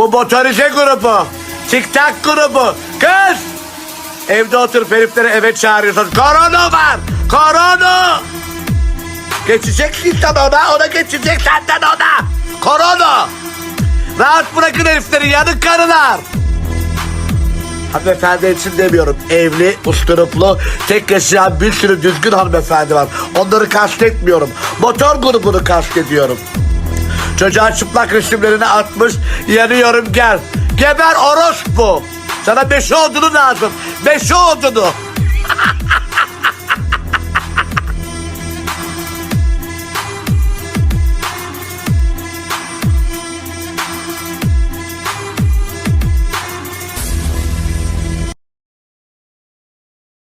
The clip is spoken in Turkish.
Bu motorize grubu. TikTok grubu. Kız. Evde oturup herifleri eve çağırıyorsun. Korona var. Korona. Geçeceksin sen ona. Ona geçecek senden ona. Korona. Rahat bırakın herifleri yanık karılar. Hanımefendi için demiyorum. Evli, usturuplu, tek yaşayan bir sürü düzgün hanımefendi var. Onları kastetmiyorum. Motor grubunu kastediyorum. Çocuğa çıplak resimlerini atmış. Yanıyorum gel. Geber orospu. Sana beşi odunu lazım. Beşi odunu.